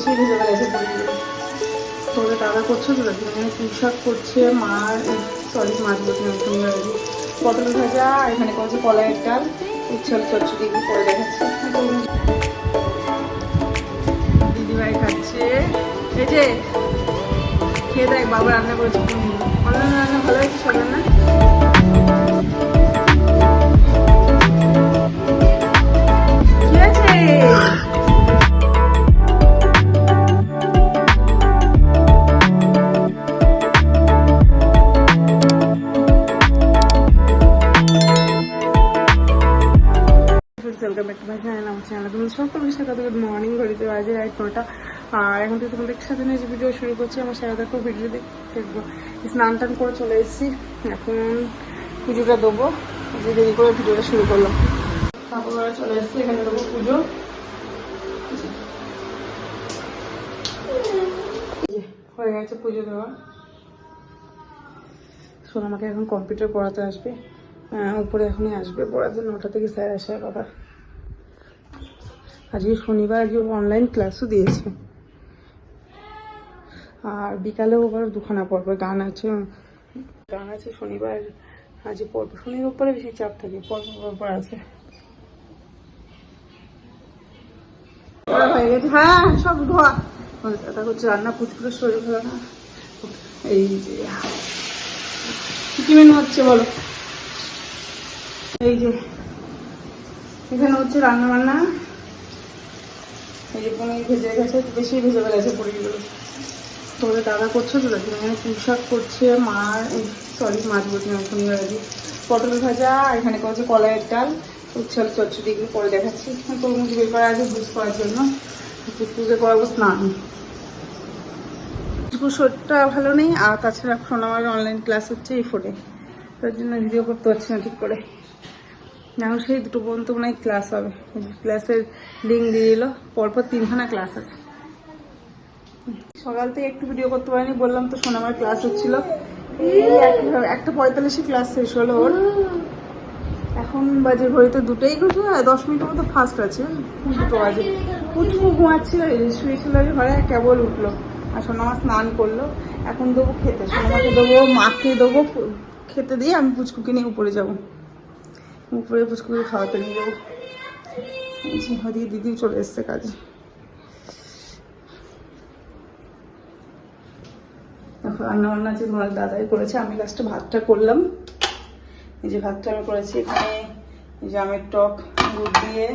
বেশি ভেজে গেছে তোদের দাদা করছ তো এখানে পুঁই শাক করছে, মা সরি মাছ বলছি না রাখি পটল ভাজা আর এখানে করছে কলাইয়ের ডাল। উচ্ছল চচ্চড়ি করে দেখাচ্ছে। দিদিভাই খাচ্ছে। এই যে, খেয়ে দেখ, বাবা রান্না করেছে পনির। রান্না ভালো হয়েছে সব রান্না welcome back to my channel আমার চ্যানেল তোমাদের সকলের সাথে গুড মর্নিং ঘড়িতে বাজে রাইট নটা আর এখন থেকে তোমাদের সাথে নিয়ে ভিডিও শুরু করছি, আমার সাথে দেখো ভিডিও দেখব স্নান টান করে চলে এসেছি। এখন পুজোটা দেবো। যে দেরি করে ভিডিওটা শুরু করলাম। ঠাকুরঘরে চলে এসেছি, এখানে দেবো পুজো। হয়ে গেছে পুজো দেওয়া। শোন, আমাকে এখন কম্পিউটার পড়াতে আসবে। উপরে এখনই আসবে পড়াতে নটা থেকে স্যার আসার কথা। আজকে শনিবার আজকে অনলাইন ক্লাসও দিয়েছে। আর বিকালেও আবার দুখানা পড়বে গান আছে। গান আছে শনিবার আজ পড়বে শনির উপরে বেশি চাপ থাকে পড়বে পর আছে। হয়ে সব ধোয়া। দাদা করছে রান্না শরীর এই হচ্ছে বলো? এই যে, এখানে হচ্ছে এই যে ভেজে গেছে বেশি ভেজে গেছে পনিরগুলো তোমাদের দাদা করছ তো দেখি এখানে পুঁই করছে, মা সরি মাছ বলছি না পনির ভাজি পটল ভাজা, আর এখানে করছে কলাইয়ের ডাল, উচ্ছল চচ্চড়ি এগুলো পরে দেখাচ্ছি। তরমুজ বের করা আছে বুঝ করার জন্য। পুজো করাবো স্নান। শরীরটা ভালো নেই, আর তাছাড়া এখন আমার অনলাইন ক্লাস হচ্ছে এই ফোনে তার জন্য ভিডিও করতে পারছি না ঠিক করে। এখন সেই দুটো পর্যন্ত মনে হয় ক্লাস হবে। ক্লাসের লিঙ্ক দিয়ে দিল, পরপর তিনখানা ক্লাস আছে। সকাল থেকে একটু ভিডিও করতে পারিনি, বললাম তো সোনামার ক্লাস হচ্ছিল। একটা পঁয়তাল্লিশে ক্লাস শেষ হলো ওর। এখন বাজে ঘড়িতে দুটোই ঘুরছে আর দশ মিনিটের মতো ফার্স্ট আছে দুটো বাজে। পুচকু ঘুমাচ্ছিল শুয়েছিল ঘরে কেবল উঠল। আর সোনামা স্নান করল। এখন দেবো খেতে সোনামাকে দেবো, মাকে দেবো, খেতে দিয়ে আমি পুচকুকে নিয়ে উপরে যাব। উপরে পুচকুকে খাওয়াতে নিয়ে যাব এই যে দিদিও চলে এসছে কাজে। রান্না বান্না আছে তোমার দাদাই করেছে, আমি লাস্টে ভাতটা করলাম। এই যে ভাতটা আমি করেছি এখানে যে আমের টক গুড় দিয়ে।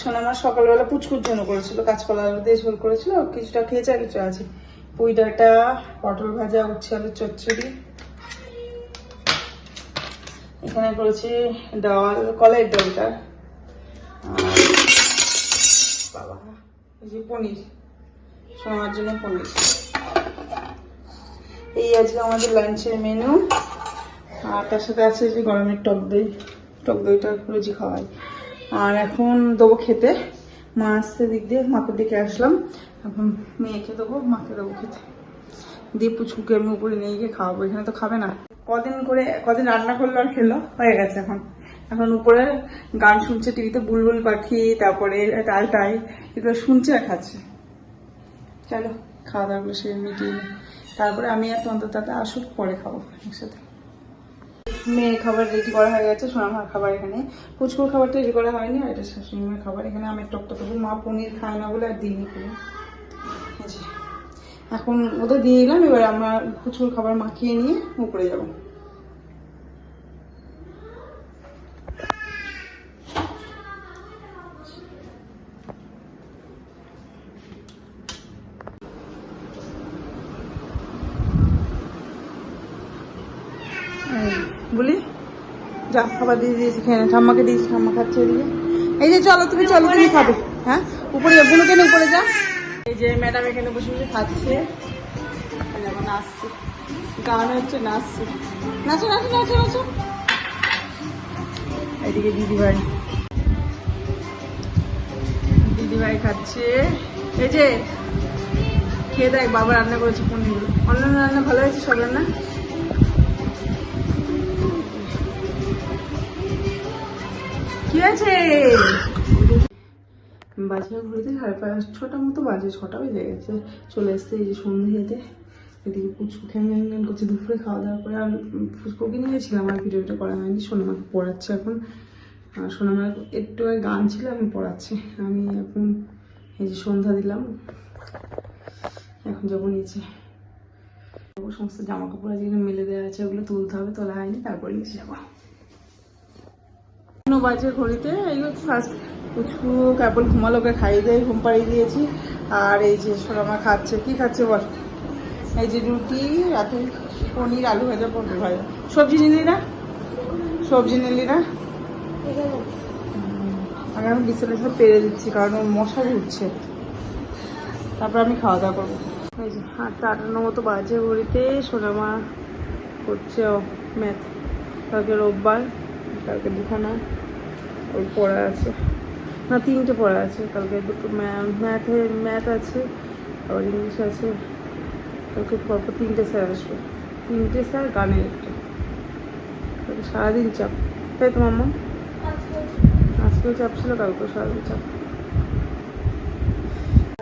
শোনো, আমার সকালবেলা পুচকুর জন্য করেছিল, কাঁচকলা আলু দিয়ে ঝোল করেছিল, কিছুটা খেয়েছে আর কিছু আছে। পুঁই ডাঁটা পটল ভাজা, উচ্ছে আলুর চচ্চড়ি। এখানে করেছি ডাল কলাইয়ের ডালটা। বাবা। এই যে পনির সোনার জন্য পনির। এই আজকে আমাদের লাঞ্চের মেনু আর তার সাথে আছে যে গরমের টক দই। টক দইটা রোজই খাওয়াই। আর এখন দেবো খেতে। মা আসছে দিক দিয়ে মাকের দিকে আসলাম। এখন মেয়েকে দেবো মাকে দেবো খেতে। দিয়ে পুচকুকে আমি উপরে নিয়ে গিয়ে খাওয়াবো এখানে তো খাবে না। কদিন করে, কদিন রান্না করল আর খেলো, হয়ে গেছে এখন। এখন উপরে গান শুনছে, টিভিতে বুলবুল পাখি, তারপরে টাই টাই এগুলো শুনছে আর খাচ্ছে। চলো, খাওয়া দাওয়াগুলো সে মিটিয়ে। তারপরে আমি আর তোমাদের দাদা আসুক, পরে খাব একসাথে। মেয়ে খাবার রেডি করা হয়ে গেছে সোনামার খাবার এখানে। পুচকুর খাবারটা রেডি করা হয়নি, আর এটা শাশুড়ি খাবার। এখানে আমি টকটা দেবো মা পনির খায় না বলে আর দিইনি যে। এখন ওদের দিয়ে দিলাম, এবার আমরা পুচকুর খাবার মাখিয়ে নিয়ে উপরে যাব। বলি, যা খাবার দিয়ে দিয়েছি, খেয়ে ঠাম্মাকে দিয়েছি, ঠাম্মা খাচ্ছে এদিকে। এই যে চলো তুমি চলো তুমি খাবে হ্যাঁ? উপরে বুনুকে উপরে যা। এই যে ম্যাডাম এখানে বসে বসে খাচ্ছে। নাচছে গান হচ্ছে নাচছে। নাচো নাচো নাচো নাচো। এদিকে দিদিভাই। দিদিভাই খাচ্ছে। এই যে খেয়ে দেখ, বাবা রান্না করেছে পনির। অন্যান্য রান্না ভালো হয়েছে, সব রান্না? কি আছে বাজে ঘুরতে সাড়ে পাঁচ, ছটা মতো বাজে, ছটা বেজে গেছে। চলে এসছে এই যে সন্ধ্যেতে এদিকে পুচকু খেয়ে ম্যান করছে, দুপুরে খাওয়া দাওয়া করে। আর পুচকুকে নিয়েছিলাম আর ভিডিওটা করা হয়নি। সোনামাকে পড়াচ্ছে এখন। সোনামার একটু গান ছিল, আমি পড়াচ্ছি। আমি এখন এই যে সন্ধ্যা দিলাম। এখন যাব নিচে। সমস্ত জামা কাপড় যেগুলো মেলে দেওয়া আছে, ওগুলো তুলতে হবে, তোলা হয়নি, তারপরে নিচে যাব। বাজে ঘড়িতে এইগুলো ফার্স্ট পুচকু কেবল ঘুমালো ওকে খাইয়ে দিয়ে ঘুম পাড়িয়ে দিয়েছি। আর এই যে সোনামা খাচ্ছে। কি খাচ্ছে বল? এই যে রুটি, রাতে পনির, আলু ভাজা পনির ভাজা সবজি নিলি না? সবজি নিলি না? আমি এখন বিছানা সব পেরে দিচ্ছি, কারণ ওর মশা ঘুরছে। তারপর আমি খাওয়া দাওয়া করব। এই যে আটটা আটান্ন মতো বাজে ঘড়িতে, সোনামা করছে ও ম্যাথ কালকে রোববার, কালকে দুখানা। ওই পড়া আছে। না তিনটে পড়া আছে। কালকে দুটো ম্যাথে, ম্যাথ আছে আবার ইংলিশ আছে। কালকে পরপর তিনটে স্যার আসবে। তিনটে স্যার, গানের একটা। সারাদিন চাপ। তাই তো, মাম্মা? আজকেও চাপ ছিল, কালকেও সারাদিন চাপ।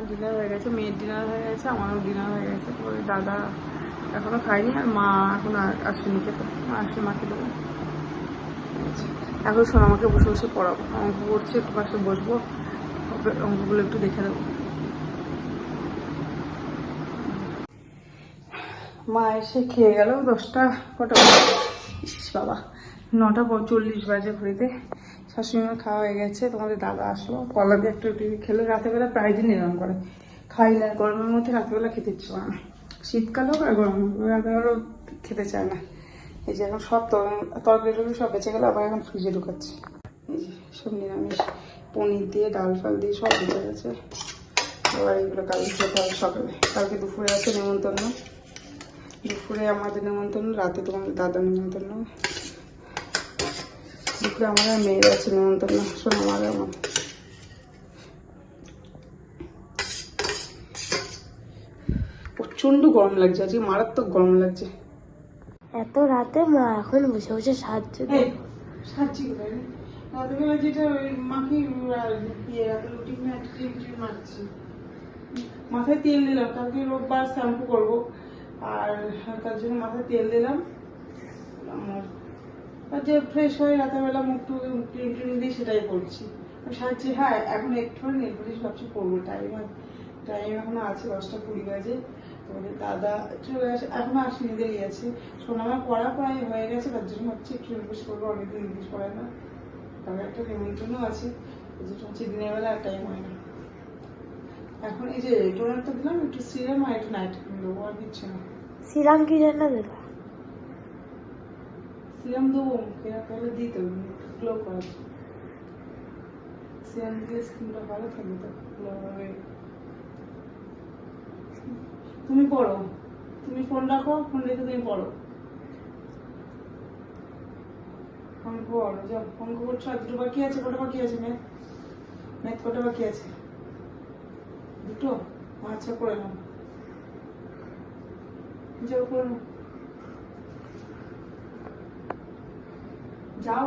ডিনার হয়ে গেছে, মেয়ের ডিনার হয়ে গেছে, আমারও ডিনার হয়ে গেছে। দাদা এখনও খাইনি আর মা এখন আসেনি খেতে। মা আসলে মাকে দেবো। এখন শোনো, আমাকে বসে বসে পড়াবো অঙ্ক করছে, একটু পাশে বসবো। অঙ্কগুলো একটু দেখে দেবো। মা এসে খেয়ে গেল দশটা কটা ইস বাবা, নটা চল্লিশ বাজে ঘড়িতে। শাশুড়িমার খাওয়া হয়ে গেছে, তোমাদের দাদা আসলো। কলা দিয়ে একটু রুটি খেলো, রাতেরবেলা প্রায় দিন এরকম করে। খাই না, গরমের মধ্যে রাতেরবেলা খেতে ইচ্ছে না। শীতকাল হোক আর গরম খেতে চায় না। এই যে এখন সব তর- তরকারি টরকারি সব বেঁচে গেলে, আবার এখন ফ্রিজে ঢুকাচ্ছি। সব নিরামিষ। পনির দিয়ে, ডাল ফাল দিয়ে সব বেঁচে গেছে। এবার এইগুলো কালকে খেতে হবে সকালে। কালকে দুপুরে আছে নেমন্তন্ন। দুপুরে আমাদের নেমন্তন্ন, রাতে তোমাদের দাদা নেমন্তন্ন। দুপুরে আমাদের মেয়ের আছে নেমন্তন্ন। শোনো আমার আমার প্রচণ্ড গরম লাগছে। আজকে মারাত্মক গরম লাগছে। এত রাতে মা এখন বসে বসে এই, সাচ্ছি কোথায় রে? রাতেরবেলা যেটা ওই মাখি ইয়ে রাতে রুটি না ক্রিম মাখছি। মাথায় তেল দিলাম কালকে রোববার শ্যাম্পু করব। আর তার জন্য মাথায় তেল দিলাম। আমার আর যে ফ্রেশ হয়ে রাতেরবেলা মুখ টুক ক্রিম ট্রিম দিয়ে সেটাই করছি। সাজছি হ্যাঁ এখন একটু নেল পলিশ ভাবছি করব। টাইম টাইম এখনও আছে দশটা কুড়ি বাজে। তোমাদের দাদা চলে আসে এখনও আসেনি দেরি আছে। সোনামার পড়া প্রায় হয়ে গেছে তার জন্য হচ্ছে একটু ইংলিশ করব অনেকদিন ইংলিশ পড়ায় না। তবে একটা নিমন্ত্রণও আছে হচ্ছে দিনের বেলা আর টাইম হয় না। এখন এই যে টোনার তো দিলাম একটু সিরাম আর একটু নাইট ক্রিম দেবো আর কিচ্ছু না। শ্রীরাম কি জন্য দেবো? সিরাম দেবো মুখে তাহলে দিতে গ্লো করার সিরাম দিলে স্কিনটা ভালো থাকবে তো গ্লো হবে। তুমি পড়ো। তুমি ফোন রাখো ফোন রেখে তুমি পড়ো। পড়ো অঙ্ক করছ আর দুটো বাকি আছে, কটা বাকি আছে, ম্যাথ? ম্যাথ কটা বাকি আছে? দুটো? আচ্ছা করে নাও। যাও করে নাও। যাও।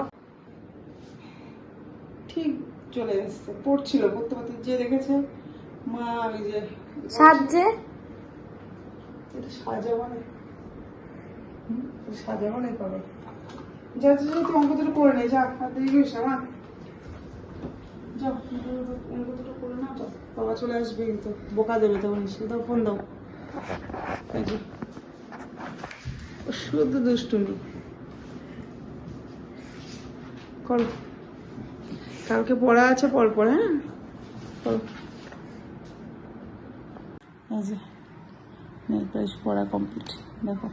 ঠিক চলে এসছে। পড়ছিল, পড়তে পড়তে যে দেখেছে, মা ওই যে সাহায্যে এটা পাবে দুটো করে নে যা আর দেরি করিস না মা যাও দুটো- অঙ্ক দুটো করে না যাও বাবা চলে আসবে কিন্তু বোকা দেবে তখন দাও ফোন দাও। শুধু দুষ্টুমি। করো। কালকে পড়া আছে পর পর হ্যাঁ? করো। যে। নেল পালিশ পড়া কমপ্লিট দেখো।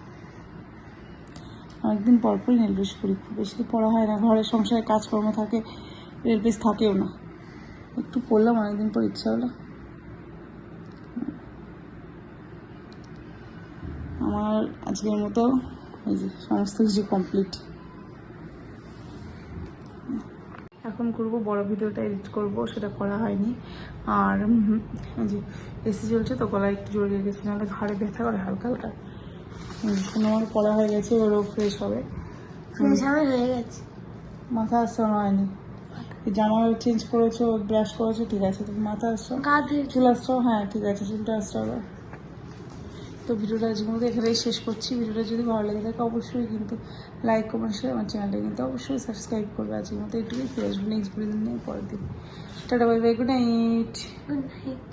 অনেকদিন পর পরই নেল পালিশ করি খুব বেশি তো পড়া হয় না। ঘরের সংসারে কাজকর্ম থাকে নেল পালিশ থাকেও না। একটু পড়লাম, অনেকদিন পর ইচ্ছা হলো। আমার আজকের মতো, এই যে সমস্ত কিছু কমপ্লিট এখন করব বড় ভিডিওটা এডিট করব সেটা করা হয়নি। আর যে এসি চলছে তো গলায় একটু জড়িয়ে গেছে নাহলে ঘাড়ে ব্যথা করে হালকা হালকা। আমার পড়া হয়ে গেছে ওরও ফ্রেশ হবে। ফ্রেশ হয়ে গেছে। মাথা আসতে হয়নি। জামা চেঞ্জ করেছ ব্রাশ করেছ ঠিক আছে। তুমি মাথা আসছো চুল আসছো হ্যাঁ ঠিক আছে চুলটা আসছো আবার তো ভিডিওটা আজকের মধ্যে এখানেই শেষ করছি। ভিডিওটা যদি ভালো লেগে থাকে অবশ্যই কিন্তু লাইক কমেন্ট শেয়ার আমার চ্যানেলটা কিন্তু অবশ্যই সাবস্ক্রাইব করবে। আজকের মতো এটুকুই ফিরে আসব নেক্সট ভিডিও নিয়ে পরের দিন। Tata bye bye good night good night